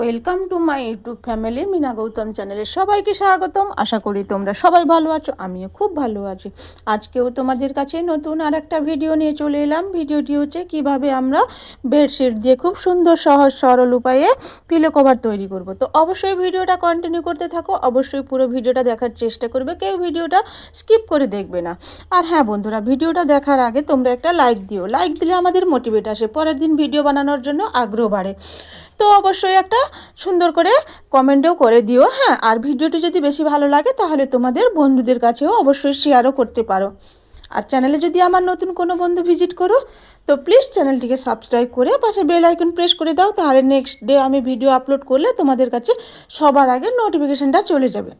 Welcome to my YouTube family, Mina Gautam চ্যানেলে সবাইকে স্বাগতম। আশা করি তোমরা সবাই ভালো আছো, আমিও খুব ভালো আছি। আজকেও তোমাদের কাছে নতুন আর একটা ভিডিও নিয়ে চলে এলাম। ভিডিওটি হচ্ছে কীভাবে আমরা বেডশিট দিয়ে খুব সুন্দর, সহজ, সরল উপায়ে পিলো কভার তৈরি করব। তো অবশ্যই ভিডিওটা কন্টিনিউ করতে থাকো, অবশ্যই পুরো ভিডিওটা দেখার চেষ্টা করবে, কেউ ভিডিওটা স্কিপ করে দেখবে না। আর হ্যাঁ বন্ধুরা, ভিডিওটা দেখার আগে তোমরা একটা লাইক দিও। লাইক দিলে আমাদের মোটিভেট আসে, পরের দিন ভিডিও বানানোর জন্য আগ্রহ বাড়ে। তো অবশ্যই একটা সুন্দর করে কমেন্টও করে দিও হ্যাঁ? আর ভিডিওটি যদি বেশি ভালো লাগে তাহলে তোমাদের বন্ধুদের কাছেও অবশ্যই শেয়ারও করতে পারো। আর চ্যানেলে যদি আমার নতুন কোনো বন্ধু ভিজিট করো, তো প্লিজ চ্যানেলটিকে সাবস্ক্রাইব করে পাশে বেল আইকন প্রেস করে দাও, তাহলে নেক্সট ডে আমি ভিডিও আপলোড করলে তোমাদের কাছে সবার আগে নোটিফিকেশানটা চলে যাবে।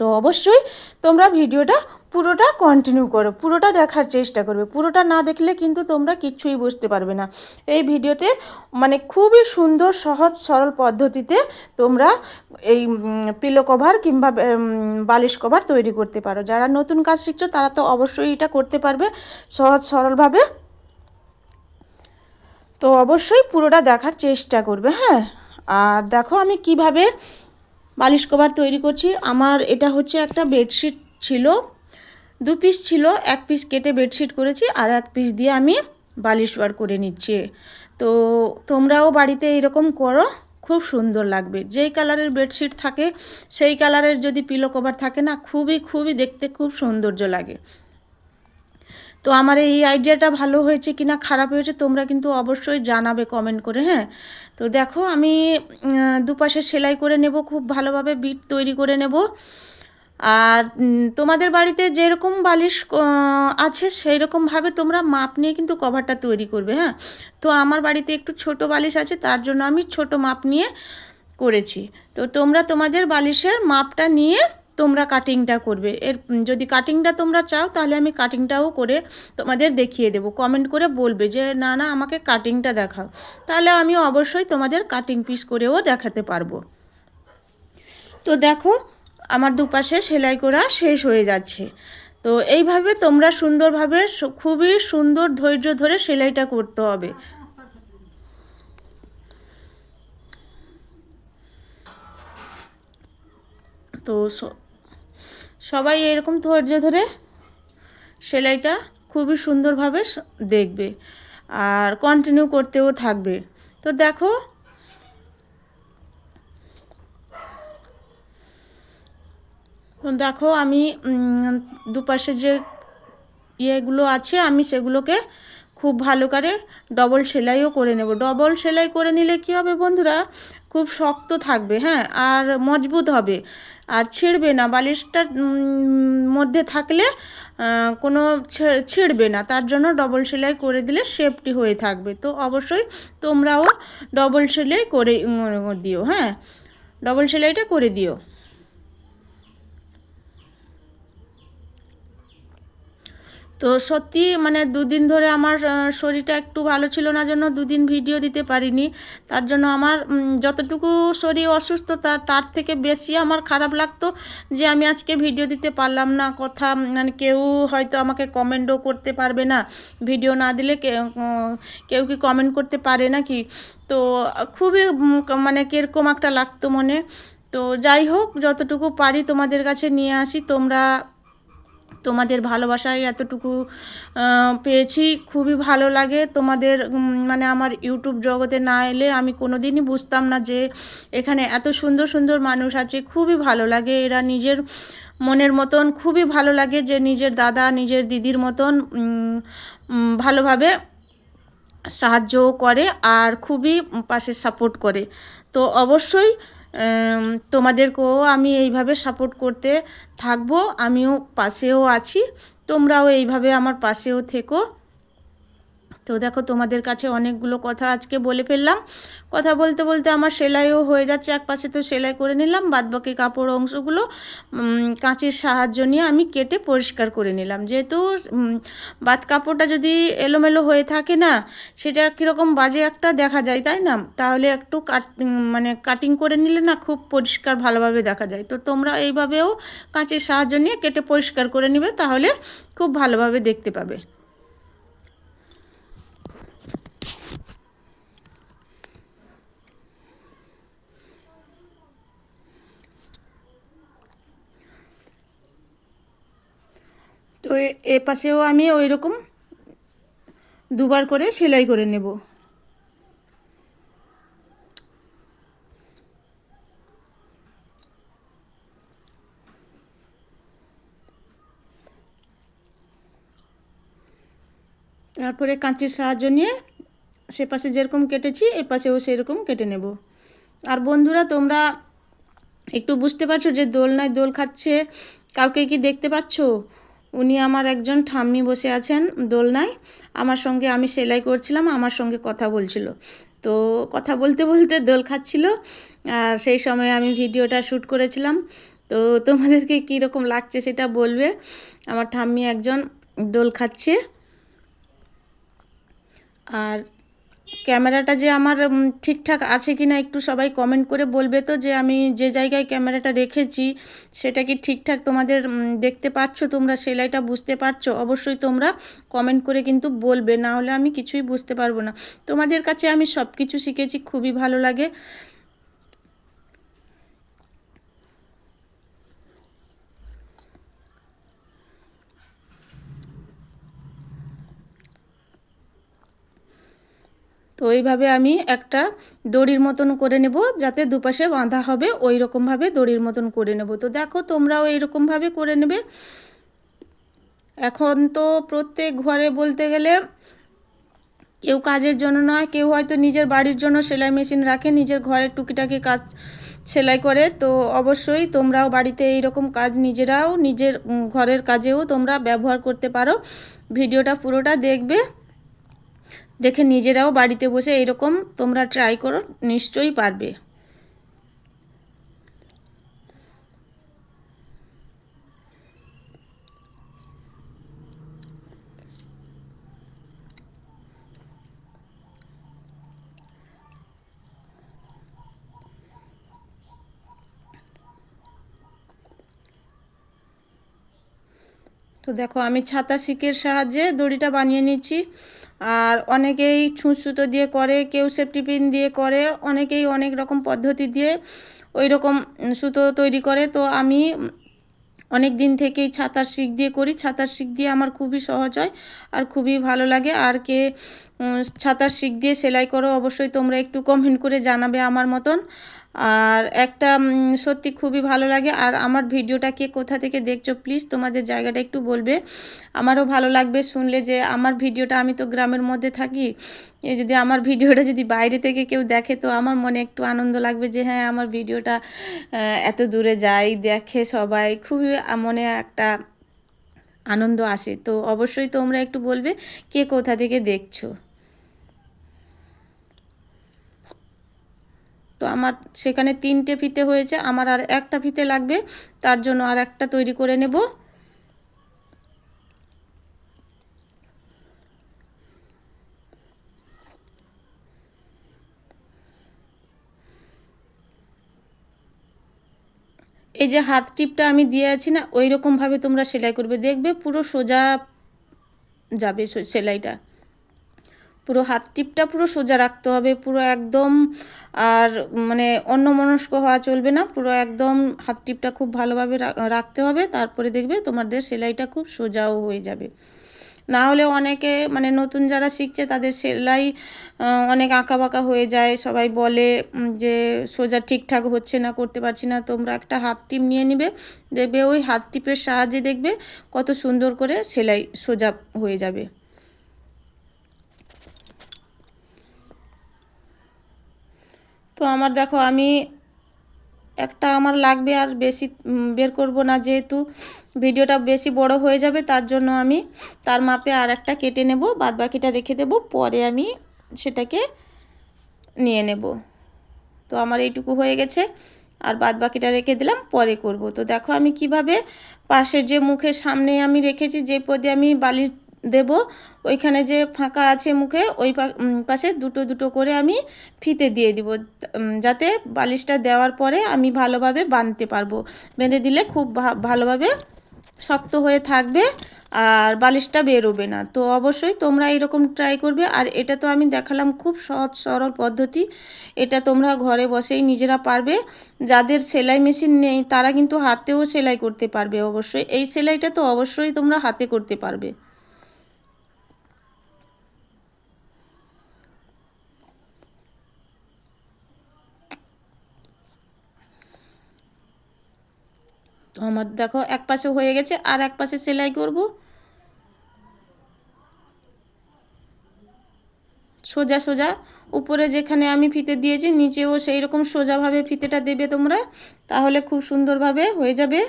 তো অবশ্যই তোমরা ভিডিওটা পুরোটা কন্টিনিউ করো, পুরোটা দেখার চেষ্টা করবে। পুরোটা না দেখলে কিন্তু তোমরা কিচ্ছুই বুঝতে পারবে না। এই ভিডিওতে মানে খুবই সুন্দর, সহজ, সরল পদ্ধতিতে তোমরা এই পিলো কভার কিংবা বালিশ কভার তৈরি করতে পারো। যারা নতুন কাজ শিখছো, তারা তো অবশ্যই এটা করতে পারবে সহজ, সরলভাবে। তো অবশ্যই পুরোটা দেখার চেষ্টা করবে হ্যাঁ? আর দেখো আমি কীভাবে বালিশ কভার তৈরি করছি। আমার এটা হচ্ছে একটা বেডশিট ছিল। দু পিস ছিল, এক পিস কেটে বেডশিট করেছি আর এক পিস দিয়ে আমি বালিশ ওয়ার করে নিচ্ছি। তো তোমরাও বাড়িতে এরকম করো, খুব সুন্দর লাগবে। যেই কালারের বেডশিট থাকে, সেই কালারের যদি পিলো কভার থাকে না, খুবই খুবই দেখতে খুব সৌন্দর্য লাগে। তো আমার এই আইডিয়াটা ভালো হয়েছে কি না খারাপ হয়েছে, তোমরা কিন্তু অবশ্যই জানাবে কমেন্ট করে হ্যাঁ? তো দেখো, আমি দুপাশে সেলাই করে নেব, খুব ভালোভাবে বিট তৈরি করে নেব। আর তোমাদের বাড়িতে যেরকম বালিশ আছে সেই রকমভাবে তোমরা মাপ নিয়ে কিন্তু কভারটা তৈরি করবে হ্যাঁ? তো আমার বাড়িতে একটু ছোট বালিশ আছে, তার জন্য আমি ছোট মাপ নিয়ে করেছি। তো তোমরা তোমাদের বালিশের মাপটা নিয়ে তোমরা কাটিংটা করবে। এর যদি কাটিংটা তোমরা চাও, তাহলে আমি কাটিংটাও করে তোমাদের দেখিয়ে দেবো। কমেন্ট করে বলবে যে, না না, আমাকে কাটিংটা দেখাও। তাহলে আমি অবশ্যই তোমাদের কাটিং পিস করেও দেখাতে পারব। তো দেখো আমার দুপাশে সেলাই করা শেষ হয়ে যাচ্ছে। তো এইভাবে তোমরা সুন্দরভাবে খুবই সুন্দর ধৈর্য ধরে সেলাইটা করতে হবে। তো সবাই এরকম ধৈর্য ধরে সেলাইটা খুবই সুন্দরভাবে দেখবে। আর কন্টিনিউ করতেও থাকবে। তো দেখো দেখো, আমি দুপাশে যে ইয়েগুলো আছে, আমি সেগুলোকে খুব ভালো করে ডবল সেলাইও করে নেব। ডবল সেলাই করে নিলে কি হবে বন্ধুরা? খুব শক্ত থাকবে হ্যাঁ আর মজবুত হবে। আর ছিঁড়বে না বালিশটার মধ্যে থাকলে কোনো ছিঁড়বে না। তার জন্য ডবল সেলাই করে দিলে সেফটি হয়ে থাকবে। তো অবশ্যই তোমরাও ডবল সেলাই করে দিও হ্যাঁ ডবল সেলাইটা করে দিও। তো সত্যি মানে দুদিন ধরে আমার শরীরটা একটু ভালো ছিল না জন্য দুদিন ভিডিও দিতে পারিনি। তার জন্য আমার যতটুকু শরীর অসুস্থতা তার থেকে বেশি আমার খারাপ লাগতো যে আমি আজকে ভিডিও দিতে পারলাম না। কথা মানে কেউ হয়তো আমাকে কমেন্টও করতে পারবে না। ভিডিও না দিলে কেউ কি কমেন্ট করতে পারে না কি তো খুবই মানে কীরকম একটা লাগতো মনে। তো যাই হোক, যতটুকু পারি তোমাদের কাছে নিয়ে আসি। তোমরা তোমাদের ভালোবাসায় এতটুকু পেয়েছি। খুবই ভালো লাগে। তোমাদের মানে আমার ইউটিউব জগতে না এলে আমি কোনো দিনই বুঝতাম না যে এখানে এত সুন্দর সুন্দর মানুষ আছে। খুবই ভালো লাগে। এরা নিজের মনের মতন, খুবই ভালো লাগে যে নিজের দাদা, নিজের দিদির মতন ভালোভাবে সাহায্যও করে আর খুবই পাশে সাপোর্ট করে। তো অবশ্যই তোমাদেরকেও আমি এইভাবে সাপোর্ট করতে থাকব আমিও পাশেও আছি তোমরাও এইভাবে আমার পাশেও থেকো। তো দেখো তোমাদের কাছে অনেকগুলো কথা আজকে বলে ফেললাম। কথা বলতে বলতে আমার সেলাইও হয়ে যাচ্ছে, এক পাশে তো সেলাই করে নিলাম, বাদবাকি কাপড় অংশগুলো কাঁচের সাহায্য নিয়ে আমি কেটে পরিষ্কার করে নিলাম। যেহেতু বাদ কাপড়টা যদি এলোমেলো হয়ে থাকে না, সেটা কীরকম বাজে একটা দেখা যায়, তাই না? তাহলে একটু কাট মানে কাটিং করে নিলে না খুব পরিষ্কার ভালোভাবে দেখা যায়। তো তোমরা এইভাবেও কাঁচের সাহায্য নিয়ে কেটে পরিষ্কার করে নিবে, তাহলে খুব ভালোভাবে দেখতে পাবে। তো এ- পাশেও আমি ওই রকম দুবার করে সেলাই করে নেব। তারপরে কাঁচির সাহায্য নিয়ে সে পাশে যেরকম কেটেছি, এ পাশেও সেরকম কেটে নেব। আর বন্ধুরা, তোমরা একটু বুঝতে পারছ যে দোলনায় দোল খাচ্ছে, কাউকে কি দেখতে পাচ্ছ? উনি আমার একজন ঠাম্মি বসে আছেন দোলনায়। আমার সঙ্গে আমি সেলাই করছিলাম, আমার সঙ্গে কথা বলছিল। তো কথা বলতে বলতে দোল খাচ্ছিল, আর সেই সময় আমি ভিডিওটা শ্যুট করেছিলাম। তো তোমাদেরকে কীরকম লাগছে সেটা বলবে? আমার ঠাম্মি একজন দোল খাচ্ছে। আর ক্যামেরাটা যে আমার ঠিকঠাক আছে কি না একটু সবাই কমেন্ট করে বলবে তো যে আমি যে জায়গায় ক্যামেরাটা রেখেছি, সেটা কি ঠিকঠাক তোমাদের দেখতে পাচ্ছ তোমরা? সেলাইটা বুঝতে পারছ? অবশ্যই তোমরা কমেন্ট করে কিন্তু বলবে, না হলে আমি কিছুই বুঝতে পারব না। তোমাদের কাছে আমি সব কিছু শিখেছি, খুবই ভালো লাগে। তো এইভাবে আমি একটা দড়ির মতন করে নেব যাতে দুপাশে বাঁধা হবে ওই রকমভাবে দড়ির মতন করে নেব। তো দেখো তোমরাও এইরকমভাবে করে নেবে। এখন তো প্রত্যেক ঘরে বলতে গেলে কেউ কাজের জন্য নয়, কেউ হয়তো নিজের বাড়ির জন্য সেলাই মেশিন রাখে, নিজের ঘরের টুকিটাকি কাজ সেলাই করে। তো অবশ্যই তোমরাও বাড়িতে এই রকম কাজ নিজেরাও নিজের ঘরের কাজেও তোমরা ব্যবহার করতে পারো। ভিডিওটা পুরোটা দেখবে। দেখে নিজেরাও বাড়িতে বসে এরকম তোমরা ট্রাই করো, নিশ্চয়ই পারবে। তো দেখো আমি ছাতা শিকের সাহায্যে দড়িটা বানিয়ে নিচ্ছি। আর অনেকেই ছুঁচ সুতো দিয়ে করে, কেউ সেফটি পিন দিয়ে করে, অনেকেই অনেক রকম পদ্ধতি দিয়ে ওই রকম সুতো তৈরি করে। তো আমি অনেক দিন থেকেই ছাতার শিক দিয়ে করি। ছাতার শিক দিয়ে আমার খুবই সহজ হয় আর খুবই ভালো লাগে। আর কে ছাতার শিক দিয়ে সেলাই করো অবশ্যই তোমরা একটু কমেন্ট করে জানাবে আমার মতন। আর একটা সত্যি খুবই ভালো লাগে। আর আমার ভিডিওটা কে কোথা থেকে দেখছ প্লিজ তোমাদের জায়গাটা একটু বলবে। আমারও ভালো লাগবে শুনলে যে আমার ভিডিওটা আমি তো গ্রামের মধ্যে থাকি। যদি আমার ভিডিওটা যদি বাইরে থেকে কেউ দেখে তো আমার মনে একটু আনন্দ লাগবে যে হ্যাঁ আমার ভিডিওটা এত দূরে যাই, দেখে সবাই। খুবই মনে একটা আনন্দ আসে। তো অবশ্যই তোমরা একটু বলবে কে কোথা থেকে দেখছ। তো আমার সেখানে তিনটে ফিতে হয়েছে, আমার আর একটা ফিতে লাগবে, তার জন্য আর একটা তৈরি করে নেব। এই যে হাত টিপটা আমি দিয়ে আছি না ওই রকমভাবে তোমরা সেলাই করবে, দেখবে পুরো সোজা যাবে সেলাইটা। পুরো হাত টিপটা পুরো সোজা রাখতে হবে, পুরো একদম আর মানে অন্যমনস্ক হওয়া চলবে না, পুরো একদম হাত টিপটা খুব ভালোভাবে রাখতে হবে, তারপরে দেখবে তোমাদের সেলাইটা খুব সোজাও হয়ে যাবে। না হলে অনেকে মানে নতুন যারা শিখছে তাদের সেলাই অনেক আঁকা বাঁকা হয়ে যায়, সবাই বলে যে সোজা ঠিকঠাক হচ্ছে না, করতে পারছি না, তোমরা একটা হাত টিপ নিয়ে নিবে, দেখবে ওই হাত টিপের সাহায্যে দেখবে কত সুন্দর করে সেলাই সোজা হয়ে যাবে। তো আমার দেখো, আমি একটা আমার লাগবে আর বেশি বের করব না যেহেতু ভিডিওটা বেশি বড় হয়ে যাবে, তার জন্য আমি তার মাপে আর একটা কেটে নেব, বাদ বাকিটা রেখে দেব, পরে আমি সেটাকে নিয়ে নেব। তো আমার এইটুকু হয়ে গেছে, আর বাদ বাকিটা রেখে দিলাম, পরে করব। তো দেখো আমি কীভাবে পাশের যে মুখের সামনে আমি রেখেছি, যে পদে আমি বালিশ দেব। ওইখানে যে ফাঁকা আছে মুখে, ওই পাশে দুটো দুটো করে আমি ফিতে দিয়ে দিব যাতে বালিশটা দেওয়ার পরে আমি ভালোভাবে বাঁধতে পারব। বেঁধে দিলে খুব ভালোভাবে শক্ত হয়ে থাকবে আর বালিশটা বেরোবে না। তো অবশ্যই তোমরা এরকম ট্রাই করবে। আর এটা তো আমি দেখালাম খুব সহজ সরল পদ্ধতি। এটা তোমরা ঘরে বসেই নিজেরা পারবে। যাদের সেলাই মেশিন নেই, তারা কিন্তু হাতেও সেলাই করতে পারবে অবশ্যই। এই সেলাইটা তো অবশ্যই তোমরা হাতে করতে পারবে। তো আমার দেখো, এক পাশে হয়ে গেছে, আর এক পাশে সেলাই করব। সোজা সোজা, উপরে যেখানে আমি ফিতে দিয়েছি, নিচেও সেই রকম সোজাভাবে ফিতেটা দেবে তোমরা, তাহলে খুব সুন্দরভাবে হয়ে যাবে।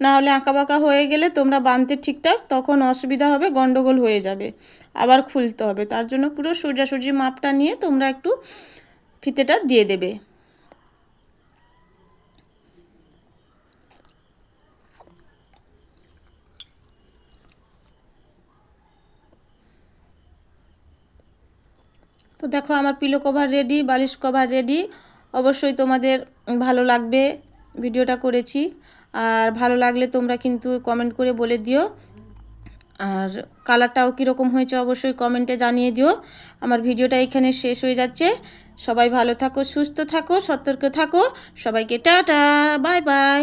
না হলে আঁকা বাঁকা হয়ে গেলে তোমরা বাঁধতে ঠিকঠাক, তখন অসুবিধা হবে, গন্ডগোল হয়ে যাবে। আবার খুলতে হবে, তার জন্য পুরো সোজাসুজি মাপটা নিয়ে তোমরা একটু ফিতেটা দিয়ে দেবে। তো দেখো, আমার পিলো কভার রেডি বালিশ কভার রেডি অবশ্যই তোমাদের ভালো লাগবে ভিডিওটা করেছি। আর ভালো লাগলে তোমরা কিন্তু কমেন্ট করে বলে দিও। আর কালারটাও কীরকম হয়েছে অবশ্যই কমেন্টে জানিয়ে দিও। আমার ভিডিওটা এখানে শেষ হয়ে যাচ্ছে। সবাই ভালো থাকো, সুস্থ থাকো, সতর্ক থাকো। সবাইকে টাটা বাই বাই